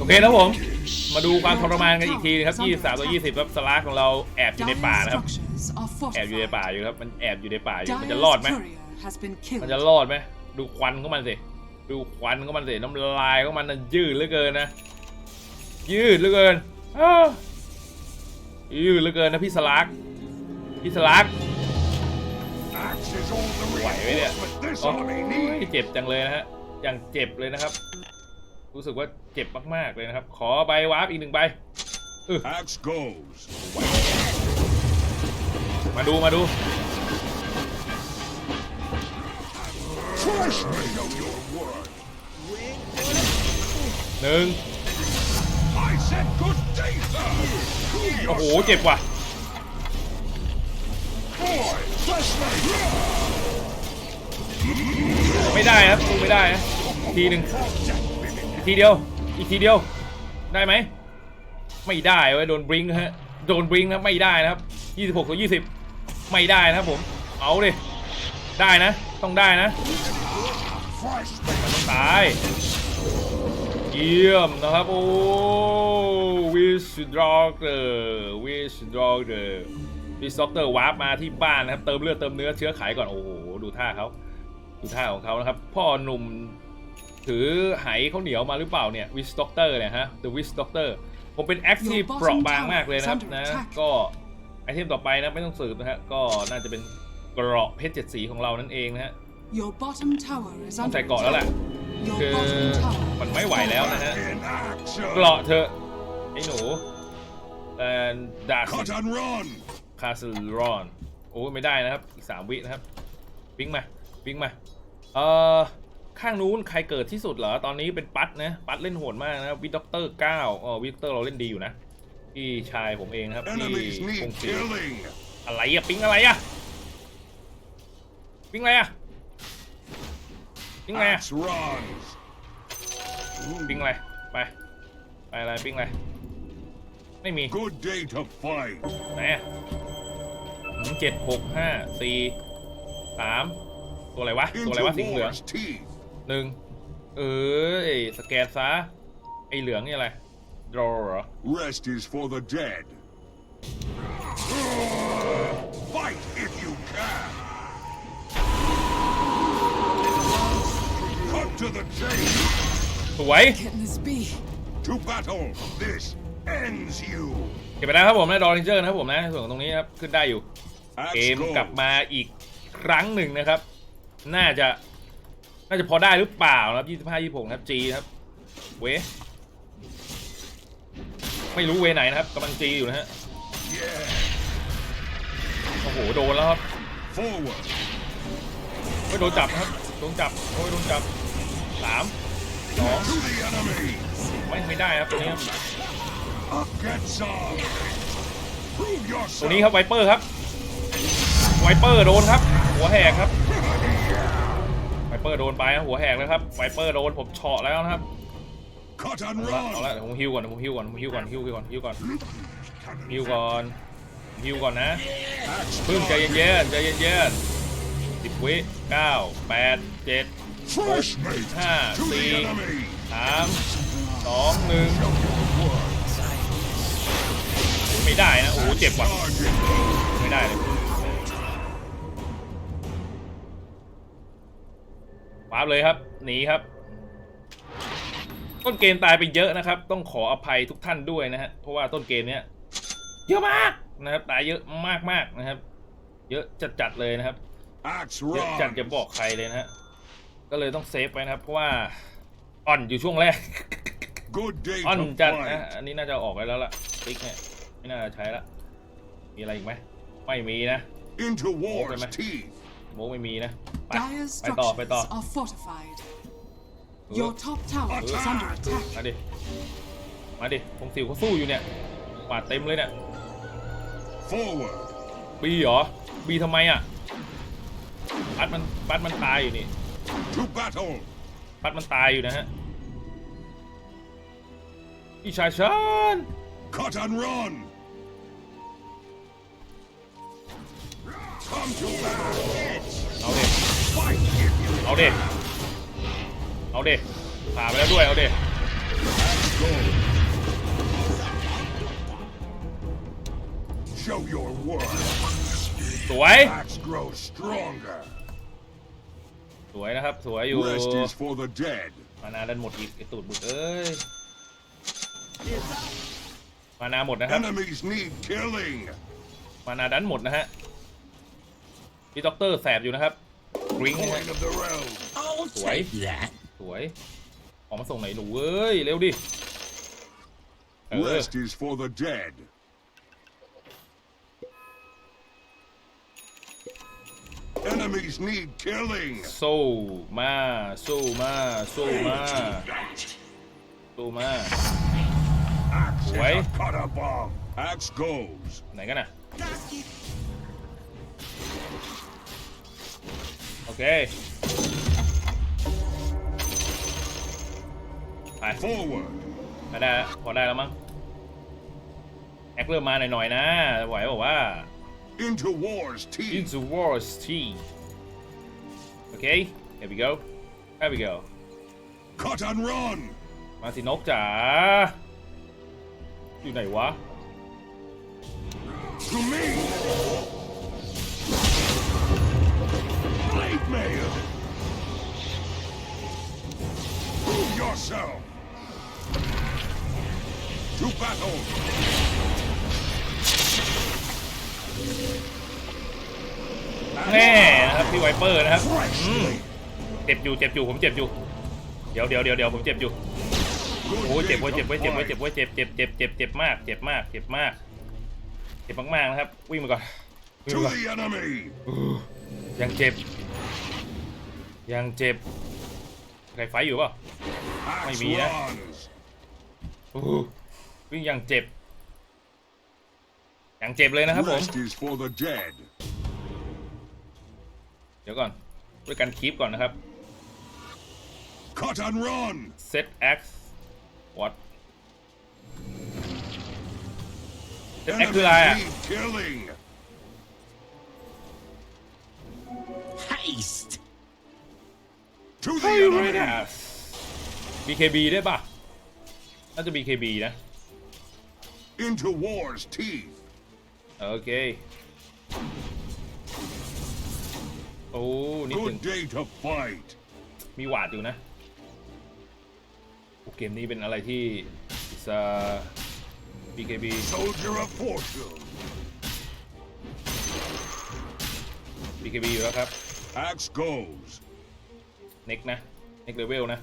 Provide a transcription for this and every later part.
โอเคแล้วผม มาดูความทรมานกันอีกทีนะครับ23ต่อ20ครับสลาของเราแอบอยู่ในป่านะครับ แอบอยู่ในป่าอยู่ครับ มันแอบอยู่ในป่าอยู่ มันจะรอดไหมมันจะรอดไหมดูควันของมันสิ ดูควันของมันสิ น้ำลายของมันน่ะยืดเหลือเกินนะ ยืดเหลือเกินอ้าวยืดเหลือเกินนะพี่สลักพี่สลัก Axe is all the Wait, wait, yeah. reinforcement this โอ้ army ย needs. เจ็บจังเลยนะฮะ อย่างเจ็บเลยนะครับ รู้สึกว่า เจ็บมากๆเลยนะครับ ขอใบวาร์ปอีกหนึ่งใบ Axe goes. มาดูมาดู Trust me of your word. หนึ่ง I said good day, sir. Prove โอ้โห yourself. เจ็บว่ะ Boy, bless me. ไม่ได้ครับสู้ไม่ได้นะอีกทีหนึ่งอีกทีเดียว อีกทีเดียว ได้ไหม ไม่ได้เว้ยโดนบริงฮะ โดนบริงนะไม่ได้นะครับ26ต่อ20 ไม่ได้นะครับผม เอาดิ ได้นะ ต้องได้นะต้องตายเยี่ยมนะครับ โอ้วิสดรอกเกอร์วิสดรอกเกอร์วิสด็อกเตอร์วาร์ปมาที่บ้านนะครับ เติมเลือดเติมเนื้อเชื้อไขก่อน โอ้โห ดูท่าเขาดูท่าของเขานะครับ พ่อหนุ่ม ถือไหข้าวเหนียวมาหรือเปล่าเนี่ยวิสด็อกเตอร์เนี่ยฮะ The Wish Doctor ผมเป็นแอคทีฟเปราะบางมากเลยนะครับนะก็ไอเทมต่อไปนะไม่ต้องสืบนะฮะก็น่าจะเป็นเกราะเพชรเจ็ดสีของเรานั่นเองนะฮะ Your bottom tower is ต้อง under ใส่เกราะแล้วแหละ Your คือ bottom tower มันไม่ไหวแล้วนะฮะ in action. เกราะเธอะไอ้หนูแอนดา Cut and run. คาสรอนโอ้ไม่ได้นะครับอีกสามวินะครับวิ่งมาวิ่งมาเอ่อ ข้างนู้นใครเกิดที่สุดเหรอ ตอนนี้เป็นปัดนะปัดเล่นโหดมากนะครับวิดด็อกเตอร์เก้าอ๋อวิดด็อกเตอร์เราเล่นดีอยู่นะพี่ชายผมเองนะครับพี่ Enemies ค need งศรี killing. อะไรอะปิงอะไรอะปิงอะไรอะปิงอะไรอะ Axe runs. ปิงอะไรไปไปอะไรปิงอะไรไม่มี Good day to fight. ไหนอะเจ็ดหกห้าสี่สามตัวอะไรวะ ตัวอะไรวะสี Into เหลือง war's teeth. หนึ่งเอ้ยสแกนซะไอเหลืองนี่อะไร draw เหรอ Rest is for the dead. Fight if you can. Cut to the chase. สวย Can this be? To battle. This ends you. เก็บไปแล้วครับผมนะดอริงเจอร์นะครับผมนะส่วนตรงนี้ครับขึ้นได้อยู่เก Axe มกลับ goes. มาอีกครั้งหนึ่งนะครับ น่าจะ น่าจะพอได้หรือเปล่านะครับ25 26นะครับ G นะครับ เวไม่รู้เวไหนนะครับกำลัง G อยู่นะฮะ Yeah. โอ้โหโดนแล้วครับ Forward. ไม่โดนจับนะครับโดนจับโอ้ยโดนจับสามสองไม่ไม่ได้ครับตรงนี้ครับตรงนี้ครับไวเปอร์ครับไวเปอร์โดนครับ หัวแหกครับ เปอร์โดนไปนะหัวแหกแล้วครับไวเปอร์โดนผมเฉาะแล้วนะครับ Cut and เอาละเอาละ run. เดี๋ยวผมฮิวก่อนเดี๋ยวผมฮิวก่อนผมฮิวก่อนฮิวก่อนฮิวก่อนฮิวก่อนฮิวก่อนนะ Axe พึ่งใจ runs. เย็นๆใจเย็นๆสิบวิเก้าแปดเจ็ด Fresh meat. Ah, To the see. enemy. สามสองหนึ่งไม่ได้นะโอ้โหเจ็บว่ะ Target. ไม่ได้เลย วาร์ปเลยครับ หนีครับ ต้นเกมตายไปเยอะนะครับ ต้องขออภัยทุกท่านด้วยนะฮะ เพราะว่าต้นเกมเนี้ยเยอะมากนะครับ ตายเยอะมากๆนะครับ เยอะจัดๆเลยนะครับ Axe เยอะจัด runs. จะบอกใครเลยนะฮะ ก็เลยต้องเซฟไว้นะครับ เพราะว่าอ่อนอยู่ช่วงแรก Good day อ่อน to จัดนะ fight. อันนี้น่าจะออกไปแล้วล่ะติ๊กเนี่ยไม่น่าจะใช้ละ มีอะไรอีกไหม ไม่มีนะ Into war's man. teeth. โมไม่มีนะ ไป Dire's ไปต่อไปต่อ structures are fortified. เออ Your top tower is under attack. มาดิ มาดิผมสิวเขาสู้อยู่เนี่ยปาดเต็มเลยเนี่ย Forward. บีเหรอ บีทำไมอะ ปัดมันปัดมันตายอยู่นี่ To battle. ปัดมันตายอยู่นะฮะพี่ชายฉัน Cut and run. Come to battle. เอาเด็เอาเด็ผ่าไปแล้วด้วย เอาเด็สวย สวยนะครับ สวยอยู่มานาดันหมดอีกไอตูดบุดเอ้ย มานาหมดนะครับ มานาดันหมดนะฮะพี่ด็อกเตอร์แสบอยู่นะครับ กริ้งนะฮะ Coin of the realm. I'll Wait. take that. สวย ออกมาส่งไหนหนูเอ้ย เร็วดิ เออ Rest is for the dead. Enemies need killing. สู้มาสู้มาสู้มาสู้มา Axe is Wait. a cut above. Axe goes. ไหนกันน่ะ โอ เค ไป Forward. มาได้แล้วพอได้แล้วมั้งแอคเริ่มมาหน่อยๆนะไหวบอกว่า Into war's teeth. into wars team โอเค here we go here we go Cut and run. มาสินกจ๋าอยู่ไหนวะ To me. Yourself. To battle. แน่นะครับพี่ไวเปอร์นะครับ Freshly. เจ็บอยู่เจ็บอยู่ผมเจ็บอยู่ เดี๋ยวเดี๋ยวเดี๋ยวเดี๋ยวผมเจ็บอยู่ Good โอ้ยเจ็บ day เว้ย to เจ็บเว้ยเจ็บเว้ย fight. เจ็บเว้ยเจ็บเจ็บเจ็บเจ็บเจ็บมาก เจ็บมาก เจ็บมาก เจ็บมากๆนะครับ วิ่งมาก่อนวิ่ง To มาก่อน the enemy. ยังเจ็บ ยังเจ็บใครไฟอยู่เปล่า Axe Maybe, yeah. runs. โอ้โหวิ่งยังเจ็บยังเจ็บเลยนะครับผม Rest is for the dead. เดี๋ยวก่อน ด้วยกันคีปก่อนนะครับ Cut and run. set x what set x คืออะไร Enemies อะ need killing. Haste. To the เฮ้ย enemy. ไม่ได้ BKB ได้ป่ะน่าจะ BKB นะ Into war's teeth. โอเค โอ้นิดหนึ่ง Good day to fight. มีหวาดอยู่นะโอ้เกมนี้เป็นอะไรที่จะ BKB Soldier of fortune. BKB อยู่แล้วครับ Axe goes. เน็กนะ เน็กเลเวลนะ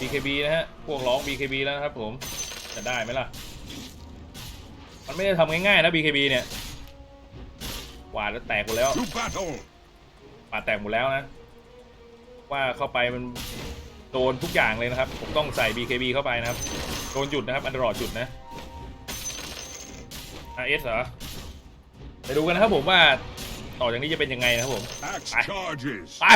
BKB นะฮะ พวกร้อง BKB แล้วนะครับผม จะได้ไหมล่ะ มันไม่ได้ทำง่ายๆนะ BKB เนี่ยหวาดแล้วแตกหมดแล้ว To battle. ปาดแตกหมดแล้วนะ ว่าเข้าไปมันโดนทุกอย่างเลยนะครับ ผมต้องใส่ BKB เข้าไปนะครับ โดนหยุดนะครับ อันดรอดหยุดนะ RS เหรอ ไปดูกันนะครับผมว่าต่อจากนี้จะเป็นยังไงนะครับผม Axe Aye. charges. ไป